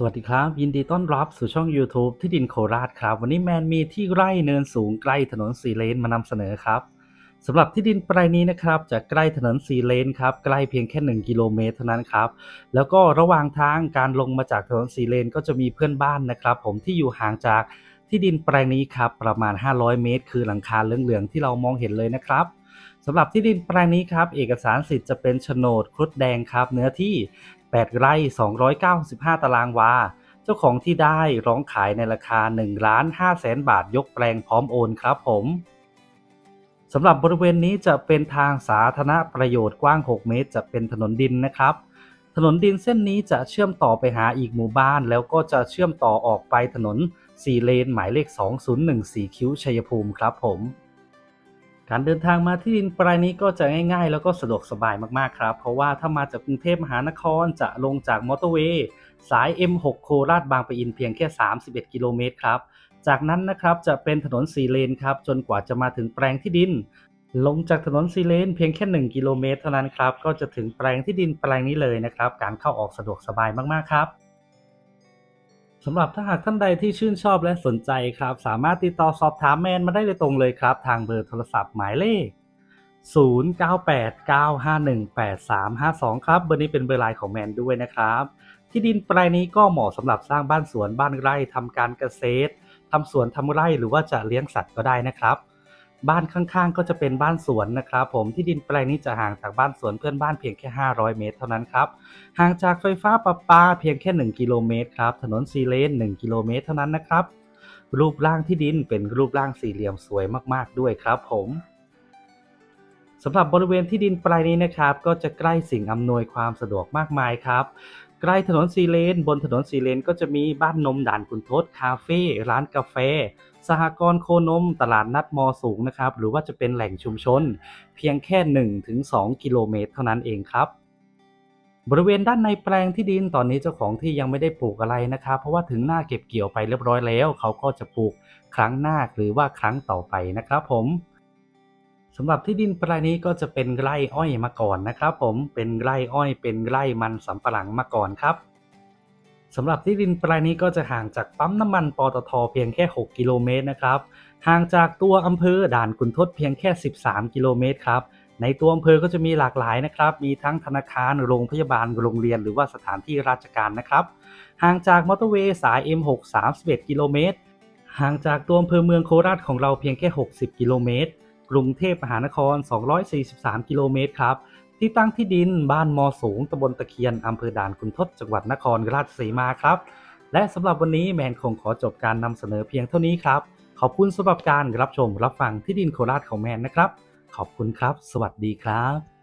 สวัสดีครับ ยินดีต้อนรับสู่ช่อง YouTube ที่ดินโคราชครับ วันนี้แมนมีที่ไร่เนินสูงใกล้ถนนสีเลนมานำเสนอครับสำหรับที่ดินแปลงนี้นะครับจะใกล้ถนนสีเลนครับใกล้เพียงแค่ 1 กิโลเมตรเท่านั้นครับแล้วก็ระหว่างทางการลงมาจากถนนสีเลนก็จะมีเพื่อนบ้านนะครับ ผมที่อยู่ห่างจากที่ดินแปลงนี้ครับประมาณ 500 เมตร คือหลังคาเหลืองๆที่เรามองเห็นเลยนะครับสำหรับที่ดินแปลงนี้ครับ เอกสารสิทธิ์จะเป็นโฉนดครุฑแดงครับ เนื้อที่ 8 ไร่ 295 ตารางวา เจ้าของที่ได้ร้องขายในราคา1ล้าน5แสนบาทยกแปลงพร้อมโอนครับผมสำหรับบริเวณนี้จะเป็นทางสาธารณประโยชน์กว้าง 6 เมตร จะเป็นถนนดินนะครับ ถนนดินเส้นนี้จะเชื่อมต่อไปหาอีกหมู่บ้าน แล้วก็จะเชื่อมต่อออกไปถนน 4 เลนหมายเลข 2014 คิ้วชัยภูมิครับผม การเดินทางมาที่ดินปลายนี้ก็จะง่ายๆ แล้วก็สะดวกสบายมากๆครับ เพราะว่าถ้ามาจากกรุงเทพมหานครจะลงจากมอเตอร์เวย์สาย M6 โคราชบางปะอินเพียงแค่ 31 กิโลเมตรครับ จากนั้นนะครับจะเป็นถนนสีเลนครับ จนกว่าจะมาถึงแปลงที่ดิน ลงจากถนนสีเลนเพียงแค่ 1 กิโลเมตรเท่านั้นครับ ก็จะถึงแปลงที่ดินแปลงนี้เลยนะครับ การเข้าออกสะดวกสบายมากๆครับ สำหรับถ้าหากท่านใดที่ชื่นชอบและสนใจครับ สามารถติดต่อสอบถามแมนมาได้เลยตรงเลยครับ ทางเบอร์โทรศัพท์หมายเลข 0989518352 ครับ เบอร์นี้เป็นเบอร์ไลน์ของแมนด้วยนะครับ ที่ดินแปลงนี้ก็เหมาะสำหรับสร้างบ้านสวนบ้านไร่ทำการเกษตรทำสวนทำไร่หรือว่าจะเลี้ยงสัตว์ก็ได้นะครับ บ้านข้างๆ ก็จะเป็นบ้านสวนนะครับผมที่ดินแปลงนี้จะห่างจากบ้านสวนเพื่อนบ้านเพียงแค่ 500 เมตร เท่านั้นครับห่างจากไฟฟ้าประปาเพียงแค่ 1 กิโลเมตรครับถนนซีเลน 1 กิโลเมตร เท่านั้นนะครับ รูปร่างที่ดินเป็นรูปร่างสี่เหลี่ยมสวยมากๆด้วยครับผมสำหรับบริเวณที่ดินปลายนี้นะครับ ก็จะใกล้สิ่งอำนวยความสะดวกมากมายครับ ใกล้ถนนซีเลน บนถนนซีเลนก็จะมีบ้านนมด่านคุณทศคาเฟ่ร้านกาแฟ สหกรณ์โคนม ตลาดนัดมอสูงนะครับ หรือว่าจะเป็นแหล่งชุมชน เพียงแค่ 1-2 กิโลเมตรเท่านั้นเองครับบริเวณด้านในแปลงที่ดินตอนนี้เจ้าของที่ยังไม่ได้ปลูกอะไรนะครับ เพราะว่าถึงหน้าเก็บเกี่ยวไปเรียบร้อยแล้ว เขาก็จะปลูกครั้งหน้าหรือว่าครั้งต่อไปนะครับผม สำหรับที่ดินแปลงนี้ก็จะเป็นไร่อ้อยมาก่อนนะครับ ผมเป็นไร่อ้อยเป็นไร่มันสำปะหลังมาก่อนครับสำหรับที่ดินแปลงนี้ก็จะห่างจากปั๊มน้ำมันปตทเพียงแค่ 6 กิโลเมตรนะครับห่างจากตัวอำเภอด่านขุนทดเพียงแค่ 13 กิโลเมตรครับในตัวอำเภอก็จะมีหลากหลายนะครับ มีทั้งธนาคาร โรงพยาบาล โรงเรียน หรือว่าสถานที่ราชการนะครับ ห่างจากมอเตอร์เวย์สาย M6 31 กิโลเมตร ห่างจากตัวอำเภอเมืองโคราชของเราเพียงแค่ 60 กิโลเมตร กรุงเทพมหานคร 243 กิโลเมตรครับ ที่ตั้งที่ดินบ้านมอสูงตำบลตะเคียนอำเภอด่านคุณทศจังหวัดนครราชสีมาครับ และสำหรับวันนี้แมนคงขอจบการนำเสนอเพียงเท่านี้ครับ ขอบคุณสำหรับการรับชมรับฟังที่ดินโคราชของแมนนะครับ ขอบคุณครับ สวัสดีครับ